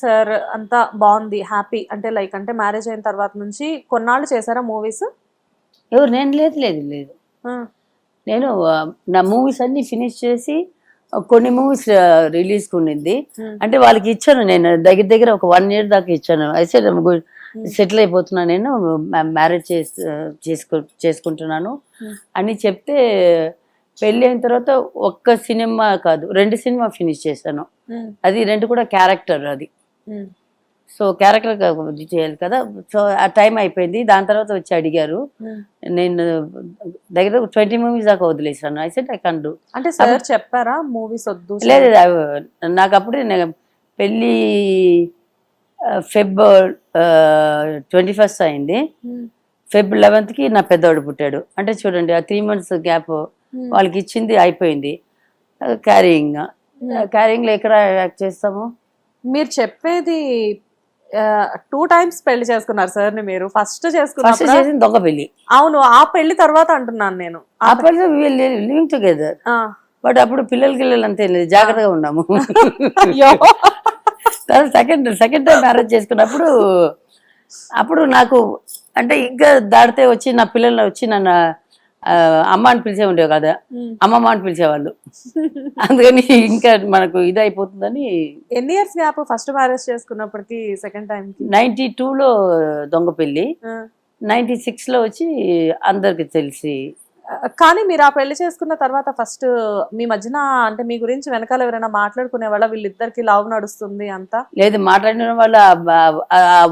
Sir అంతా బాగుంది happy. అంటే లైక్ అంటే మ్యారేజ్ అయిన తర్వాత నుంచి కొన్నాళ్ళు చేశారా మూవీస్? ఎవరు నేను లేదు లేదు లేదు. నేను నా మూవీస్ అన్ని ఫినిష్ చేసి కొన్ని మూవీస్ రిలీజ్ ఉండింది అంటే వాళ్ళకి ఇచ్చాను నేను దగ్గర దగ్గర ఒక వన్ ఇయర్ దాకా ఇచ్చాను. అయితే సెటిల్ అయిపోతున్నా నేను మ్యారేజ్ చేసు చేసుకో చేసుకుంటున్నాను. అని చెప్తే పెళ్ళి అయిన తర్వాత ఒక్క సినిమా కాదు రెండు సినిమా ఫినిష్ చేశాను. అది రెండు కూడా క్యారెక్టర్ అది. సో క్యారెక్టర్ చేయాలి కదా. సో ఆ టైం అయిపోయింది. దాని తర్వాత వచ్చి అడిగారు. నేను దగ్గర ట్వంటీ మూవీస్ దాకా వదిలేసాను I said I can do అంటే సార్ చెప్పారా? మూవీస్ వద్దు. లేదు నాకు అప్పుడే నేను పెళ్ళి ఫెబ్ ట్వంటీ ఫస్ట్ అయింది. ఫెబ్ లెవెన్త్కి నా పెద్దవాడు పుట్టాడు. అంటే చూడండి ఆ త్రీ మంత్స్ గ్యాప్. వాళ్ళకి ఇచ్చింది అయిపోయింది. క్యారీయింగ్ క్యారీయింగ్లో ఎక్కడ యాక్ట్ చేస్తాము? మీరు చెప్పేది టూ టైమ్స్ పెళ్ళి చేసుకున్నారు సార్ని మీరు. ఫస్ట్ ఫస్ట్ చేసుకున్నారు చేసింది దొంగ పెళ్ళి అవును ఆ పెళ్ళి తర్వాత అంటున్నాను నేను. అప్పటితో లివింగ్ టుగెదర్. ఆ. బట్ అప్పుడు పిల్లలు గిల్లలు అంతే లేదు జాగ్రత్తగా ఉన్నాము. అయ్యో. సెకండ్ సెకండ్ టైం మ్యారేజ్ చేసుకున్నప్పుడు అప్పుడు నాకు అంటే ఇంకా దాడితే వచ్చి నా పిల్లలు వచ్చి నన్ను ఆ, అమ్మ అని పిలిచే ఉండేవి కదా. అమ్మమ్మ అని పిలిచేవాళ్ళు. అందుకని ఇంకా మనకు ఇది అయిపోతుందని ఎన్ని ఇయర్స్ గ్యాప్ ఫస్ట్ మ్యారేజ్ చేసుకున్నప్పటికి సెకండ్ టైం నైన్టీ టూలో దొంగ పెళ్ళి. నైన్టీ సిక్స్లో వచ్చి అందరికి తెలిసి. కానీ మీరు ఆ పెళ్ళి చేసుకున్న తర్వాత ఫస్ట్ మీ మధ్యన అంటే మీ గురించి వెనకాల ఎవరైనా మాట్లాడుకునే వాళ్ళ వీళ్ళిద్దరికి లవ్ నడుస్తుంది అంతా? లేదు మాట్లాడిన వాళ్ళు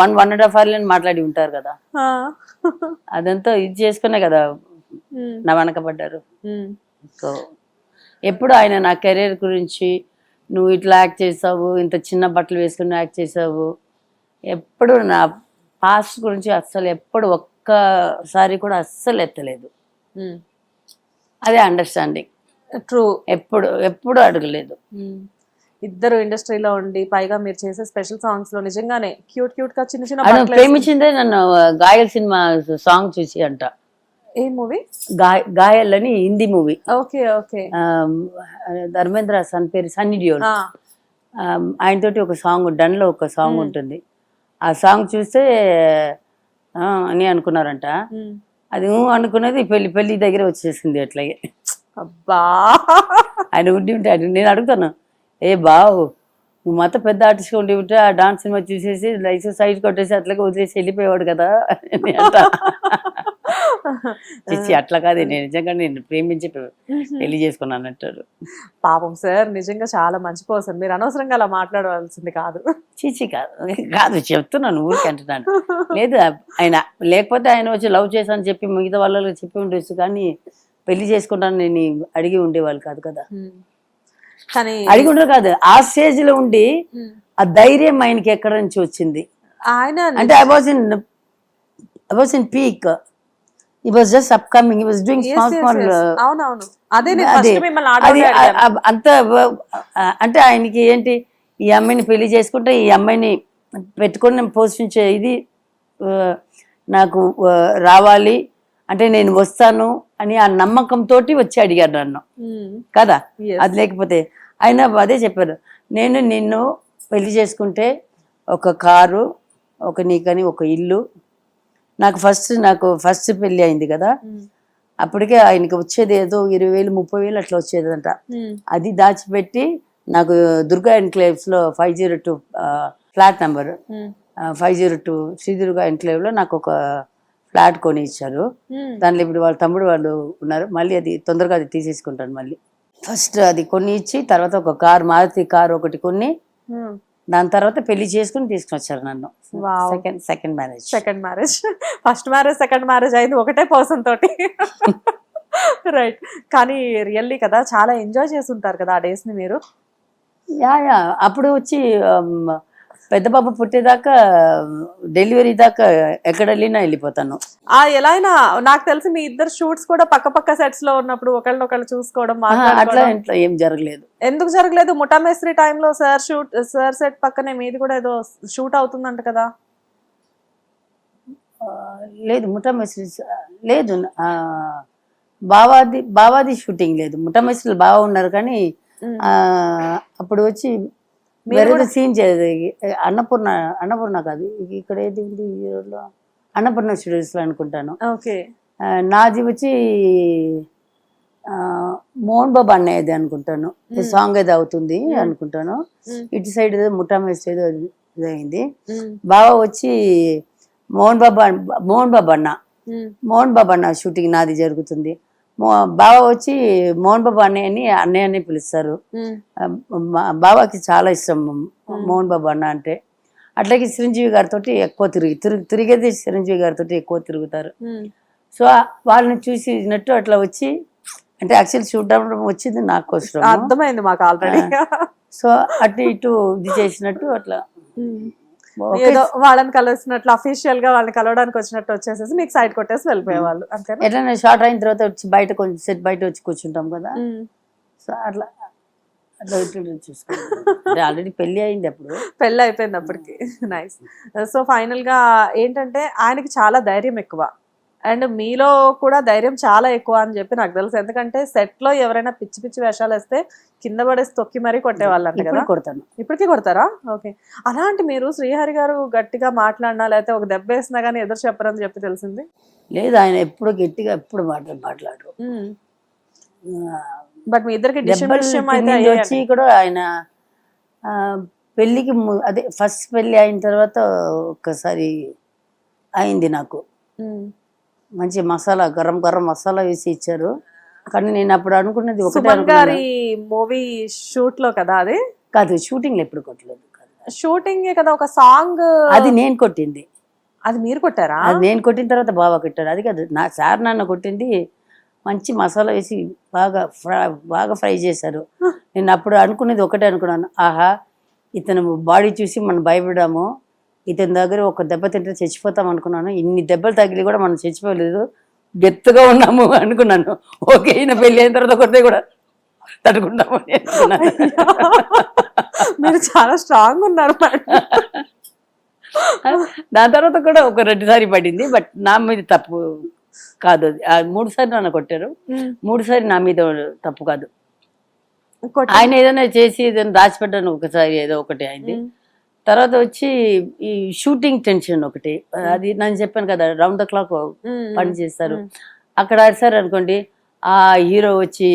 one one and half hour మాట్లాడి ఉంటారు కదా. అదంతా ఇది చేసుకునే కదా. నా వెనకబడ్డారు. సో ఎప్పుడు ఆయన నా కెరీర్ గురించి నువ్వు ఇట్లా యాక్ట్ చేసావు ఇంత చిన్న బట్టలు వేసుకుని యాక్ట్ చేసావు ఎప్పుడు నా పాస్ట్ గురించి అస్సలు ఎప్పుడు ఒక్కసారి కూడా అస్సలు ఎత్తలేదు. అదే అండర్స్టాండింగ్ ట్రూ ఎప్పుడు ఎప్పుడు అడగలేదు. ఇద్దరు ఇండస్ట్రీలో ఉండి పైగా మీరు చేసే స్పెషల్ సాంగ్స్లో నిజంగానే క్యూట్ క్యూట్గా చిన్న చిన్న ప్రేమించిందే నన్ను గాయల్ సినిమా సాంగ్ చూసి అంట. ఏ మూవీ? గాయ గాయల్ అని Hindi movie. Okay okay. Dharmendra son పేరు సన్నీ డియోల్. ఆయనతోటి ఒక సాంగ్ డన్లో ఒక సాంగ్. ఉంటుంది. ఆ సాంగ్ చూస్తే ఆ, అని అనుకున్నారంట. అది అనుకున్నది పెళ్ళి పెళ్ళి దగ్గర వచ్చేసింది అట్లాగే. అబ్బా! ఆయన ఉండి ఉంటే నేను అడుగుతాను. ఏ బావు నువ్వు మొత్తం పెద్ద ఆర్టిస్ట్గా ఉండి ఉంటే ఆ డాన్స్ సినిమా చూసేసి లైసెన్స్ సైడ్ కొట్టేసి అట్లాగే వదిలేసి వెళ్ళిపోయేవాడు కదా? అంట. చిచ్చి అట్లా కాదు నేను నిజంగా నేను ప్రేమించి పెళ్ళి చేసుకున్నాను అంటారు పాపం సార్ నిజంగా చాలా మంచి పర్సన్. మీరు అనవసరంగా అలా మాట్లాడవలసింది కాదు. చీచి కాదు కాదు చెప్తున్నాను ఊరికి అంటున్నాను. లేదు ఆయన లేకపోతే ఆయన వచ్చి లవ్ చేశాను చెప్పి మిగతా వాళ్ళకి చెప్పి ఉండొచ్చు కానీ పెళ్ళి చేసుకుంటాను నేను అడిగి ఉండేవాళ్ళు కాదు కదా. కానీ అడిగి ఉండరు కాదు ఆ స్టేజ్లో ఉండి. ఆ ధైర్యం ఆయనకి ఎక్కడ నుంచి వచ్చింది? ఆయన అంటే I was in I was in peak he was just up coming he was doing small small. అవునవును అదే అదే. అంత అంటే ఆయనకి ఏంటి ఈ అమ్మాయిని పెళ్ళి చేసుకుంటే ఈ అమ్మాయిని పెట్టుకొని నేను పోషించే ఇది నాకు రావాలి అంటే నేను వస్తాను అని ఆ నమ్మకంతో వచ్చి అడిగారు నన్ను. కదా. అది లేకపోతే ఆయన అదే చెప్పారు నేను నిన్ను పెళ్ళి చేసుకుంటే ఒక కారు ఒక నీకని ఒక ఇల్లు నాకు ఫస్ట్ నాకు ఫస్ట్ పెళ్ళి అయింది కదా. అప్పటికే ఆయనకి వచ్చేది ఏదో ఇరవై వేలు ముప్పై వేలు అట్లా వచ్చేదంట. అది దాచిపెట్టి నాకు Durga ఎన్క్లేవ్స్లో five zero two flat number. Five zero two Shri Durga ఎన్క్లేవ్లో నాకు ఒక ఫ్లాట్ కొని ఇచ్చారు. దాంట్లో ఇప్పుడు వాళ్ళ తమ్ముడు వాళ్ళు ఉన్నారు మళ్ళీ అది తొందరగా అది తీసేసుకుంటాను మళ్ళీ ఫస్ట్ అది కొన్ని ఇచ్చి తర్వాత ఒక కార్ మారుతి కార్ ఒకటి కొన్ని. దాని తర్వాత పెళ్ళి చేసుకుని తీసుకుని వచ్చారు నన్ను. Second second marriage second marriage first marriage second marriage అయింది ఒకటే పర్సన్ తోటి. రైట్ కానీ రియల్లీ కదా చాలా ఎంజాయ్ చేసి ఉంటారు కదా ఆ డేస్ని మీరు. Yeah yeah. అప్పుడు వచ్చి ఆమ్, పెద్ద పాప పుట్టేదాకా డెలివరీ దాకా ఎక్కడ వెళ్ళినా వెళ్ళిపోతాను. ఆ ఎలా అయినా నాకు తెలిసి మీ ఇద్దరు షూట్స్ కూడా పక్క పక్క సెట్స్లో ఉన్నప్పుడు ఒకళ్ళనొకళ్ళు చూసుకోవడం ఆహా, అట్లా ఇంట్లో ఏం జరగలేదు. ఎందుకు జరగలేదు? ముఠామేస్త్రి టైంలో సార్ షూట్ సార్ సెట్ పక్కనే మీది కూడా ఏదో షూట్ అవుతుందంట కదా. లేదు ముఠా మెసేజ్ లేదు బావాది బావాది షూటింగ్ లేదు. ముఠా మెసేజ్ బాగా ఉన్నారు కానీ అప్పుడు వచ్చి మీరు వేరే కూడా సీన్ చేయదు అన్నపూర్ణ అన్నపూర్ణ కాదు. ఇక్కడ ఏది ఉంది ఈ ఊర్లో? అన్నపూర్ణ స్టూడియోస్లో అనుకుంటాను. ఓకే. నాది వచ్చి మోహన్ బాబు అన్నయ్యది అనుకుంటాను. సాంగ్ ఏదో అవుతుంది అనుకుంటాను. ఇటు సైడ్ ఏదో ముఠా మేస్ట్ ఏదో ఇదైంది. బావ వచ్చి మోహన్ బాబు మోహన్ బాబు అన్న. మోహన్ బాబు అన్న షూటింగ్ నాది జరుగుతుంది. బావ వచ్చి మోహన్ బాబు అన్నయ్యని అన్నయ్యని పిలుస్తారు. ఉమ్, ఆ, మా బాబాకి చాలా ఇష్టం మోహన్ బాబు అన్న అంటే. అట్లాగే చిరంజీవి గారితో ఎక్కువ తిరిగి తిరిగి తిరిగేది చిరంజీవి గారితో ఎక్కువ తిరుగుతారు. సో వాళ్ళని చూసినట్టు అట్లా వచ్చి అంటే యాక్చువల్ చూడడం వచ్చింది నాకు కోసం అర్థమైంది మాకు ఆల్రెడీ సో అటు ఇటు ఇది చేసినట్టు అట్లా. ఏదో వాళ్ళని కలిసినట్లు అఫీషియల్గా వాళ్ళని కలవడానికి వచ్చినట్టు వచ్చేసేసి మీకు సైడ్ కొట్టేసి వెళ్ళిపోయేవాళ్ళు అంతేనా? ఎట్లైనా షార్ట్ అయిన తర్వాత వచ్చి బయట కొంచెం సెట్ బయట వచ్చి కూర్చుంటాం కదా. సో అట్లా చూసుకుంటాం ఆల్రెడీ పెళ్ళి అయింది అప్పుడు. పెళ్ళి అయిపోయింది అప్పటికి. నైస్ సో ఫైనల్గా ఏంటంటే ఆయనకి చాలా ధైర్యం ఎక్కువ. అండ్ మీలో కూడా ధైర్యం చాలా ఎక్కువ అని చెప్పి నాకు తెలుసు. ఎందుకంటే సెట్లో ఎవరైనా పిచ్చి పిచ్చి వేషాలు వేస్తే కింద పడేసి తొక్కి మరీ కొట్టేవాళ్ళు అంట కదా? కొడతాను. ఇప్పటికీ కొడతారా? ఓకే. అలాంటి మీరు శ్రీహరి గారు గట్టిగా మాట్లాడినా లేకపోతే ఒక దెబ్బ వేసినా కానీ ఎదురు చెప్పరని చెప్పి తెలిసింది? లేదు ఆయన ఎప్పుడు గట్టిగా ఎప్పుడు మాట మాట్లాడరు. బట్ మీ ఇద్దరికి. వచ్చి కూడా ఆయన పెళ్ళికి ము- అదే ఫస్ట్ పెళ్ళి అయిన తర్వాత ఒక్కసారి అయింది నాకు. మంచి మసాలా గరం గరం మసాలా వేసి ఇచ్చారు. కానీ నేను అప్పుడు అనుకున్నది ఒకటే మూవీ షూట్లో కదా అది? కాదు షూటింగ్ ఎప్పుడు కొట్టలేదు షూటింగ్ కదా ఒక సాంగ్. అది నేను కొట్టింది. అది మీరు కొట్టారా? అది నేను కొట్టిన తర్వాత బాగా కొట్టాడు. అది కాదు నా సార్ నాన్న కొట్టింది. మంచి మసాలా వేసి బాగా ఫ్రై బాగా ఫ్రై చేశారు. నేను అప్పుడు అనుకునేది ఒకటే అనుకున్నాను. ఆహా ఇతను బాడీ చూసి మనం భయపడాము ఇతని దగ్గర ఒక దెబ్బ తింటే చచ్చిపోతాం అనుకున్నాను. ఇన్ని దెబ్బలు తగిలి కూడా మనం చచ్చిపోలేదు. గెత్తుగా ఉన్నాము అనుకున్నాను. ఓకే ఈయన పెళ్ళి అయిన తర్వాత కొడితే కూడా తట్టుకుంటాము మీరు చాలా స్ట్రాంగ్ ఉన్నారు దాని తర్వాత కూడా ఒక రెండుసారి పడింది బట్ నా మీద తప్పు కాదు అది. ఆ మూడు సార్లు నన్ను కొట్టారు. మూడు సారి నా మీద తప్పు కాదు. ఆయన ఏదైనా చేసి ఏదైనా దాచిపెట్టాను ఒకసారి ఏదో ఒకటి అయింది. తర్వాత వచ్చి ఈ షూటింగ్ టెన్షన్ ఒకటి. అది నేను చెప్పాను కదా రౌండ్ ద క్లాక్ పని చేస్తారు. అక్కడ అరిసారు అనుకోండి ఆ హీరో వచ్చి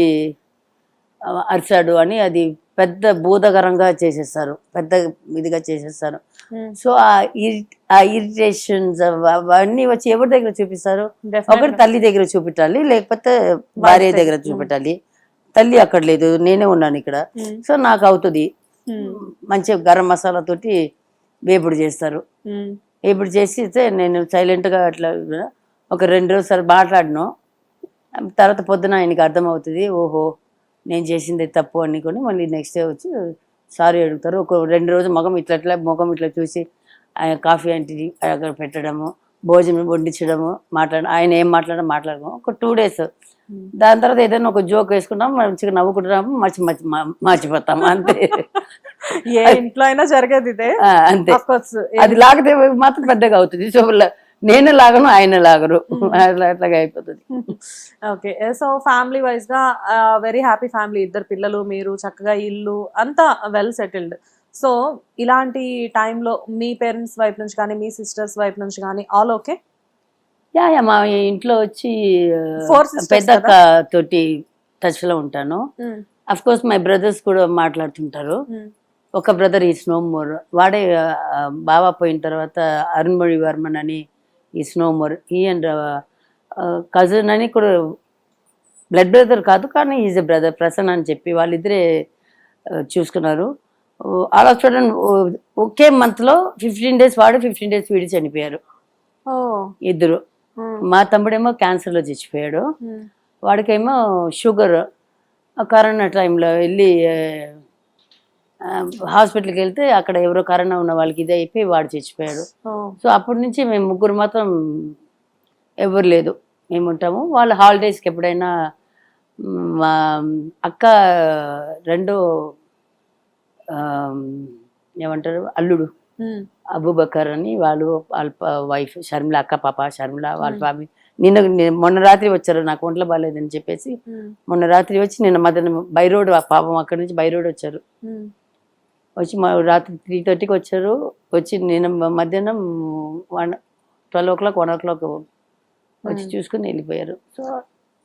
ఆ, అరిచాడు అని అది పెద్ద భూతకరంగా చేసేస్తారు పెద్ద ఇదిగా చేసేస్తారు. సో ఆ ఇరి- ఆ ఇరిటేషన్స్ అవన్నీ వచ్చి ఎవరి దగ్గర చూపిస్తారు. ఒకటి తల్లి దగ్గర చూపించాలి లేకపోతే భార్య దగ్గర చూపెట్టాలి. తల్లి అక్కడ లేదు నేనే ఉన్నాను ఇక్కడ. సో నాకు అవుతుంది. మంచిగా గరం మసాలా తోటి వేపుడు చేస్తారు. వేపుడు చేస్తే నేను సైలెంట్గా అట్లా ఒక రెండు రోజులు మాట్లాడను. తర్వాత పొద్దున ఆయనకి అర్థమవుతుంది ఓహో నేను చేసింది తప్పు అనుకొని మళ్ళీ నెక్స్ట్ డే వచ్చి సారీ అడుగుతారు. ఒక రెండు రోజులు ముఖం ఇట్లా ఇట్లా ముఖం ఇట్లా చూసి ఆయన కాఫీ అంటే అక్కడ పెట్టడము భోజనం వండించడము మాట్లాడ ఆయన ఏం మాట్లాడడం మాట్లాడము. ఒక టూ డేస్. దాని తర్వాత ఏదైనా ఒక జోక్ వేసుకుంటాం మంచిగా నవ్వుకుంటున్నాము మర్చి మర్చి మా- మర్చిపోతాము అంతే. ఏ ఇంట్లో అయినా జరిగేది ఇదే. అంతే. అది లాగితే మాత్రం పెద్దగా అవుతుంది. సో నేను లాగను ఆయన లాగరు. అట్లా అట్లాగా అయిపోతుంది. ఓకే సో ఫ్యామిలీ వైజ్గా వెరీ హ్యాపీ ఫ్యామిలీ ఇద్దరు పిల్లలు మీరు చక్కగా ఇల్లు అంతా వెల్ సెటిల్డ్ సో ఇలాంటి టైంలో మీ పేరెంట్స్ వైపు నుంచి కానీ మీ సిస్టర్స్ వైపు నుంచి కానీ ఆల్ ఓకే యా యా మా ఇంట్లో వచ్చి పెద్దక్క తోటి టచ్లో ఉంటాను. అఫ్ కోర్స్ మై బ్రదర్స్ కూడా మాట్లాడుతుంటారు. ఒక బ్రదర్ ఈ స్నో మోర్ వాడే బావ పోయిన తర్వాత అరుణ్మొഴി వర్మన్ అని ఈ స్నో మోర్ ఈ అండ్ కజిన్ అని కూడా బ్లడ్ బ్రదర్ కాదు కానీ ఈజ్ ఎ బ్రదర్ ప్రసన్న అని చెప్పి వాళ్ళిద్దరే చూసుకున్నారు. అలా చూడండి ఓ- ఒకే మంత్లో ఫిఫ్టీన్ డేస్ వాడు ఫిఫ్టీన్ డేస్ వీడి చనిపోయారు. ఇద్దరు. మా తమ్ముడేమో క్యాన్సర్లో చచ్చిపోయాడు. వాడికేమో షుగర్ కరోనా టైంలో వెళ్ళి హాస్పిటల్కి వెళ్తే అక్కడ ఎవరో కరోనా ఉన్న వాళ్ళకి ఇది అయిపోయి వాడు చచ్చిపోయాడు. సో అప్పటి నుంచి మేము ముగ్గురు మాత్రం ఎవరు లేదు. మేము ఉంటాము. వాళ్ళ హాలిడేస్కి ఎప్పుడైనా మ్, అక్క రెండో ఏమంటారు? అల్లుడు. అబూబకర్ అని వాళ్ళు వాళ్ళ వైఫ్ షర్మిల అక్క పాప షర్మిల వాళ్ళ. ఫ్యామిలీ. నిన్న మొన్న రాత్రి వచ్చారు నాకు ఒంట్లో బాగాలేదని చెప్పేసి మొన్న రాత్రి వచ్చి నిన్న మధ్యాహ్నం బై రోడ్ ఆ పాపం అక్కడి నుంచి బై రోడ్ వచ్చారు. వచ్చి మా రాత్రి త్రీ థర్టీకి వచ్చారు. వచ్చి నేను మధ్యాహ్నం one twelve o'clock one o'clock వచ్చి. చూసుకుని వెళ్ళిపోయారు. సో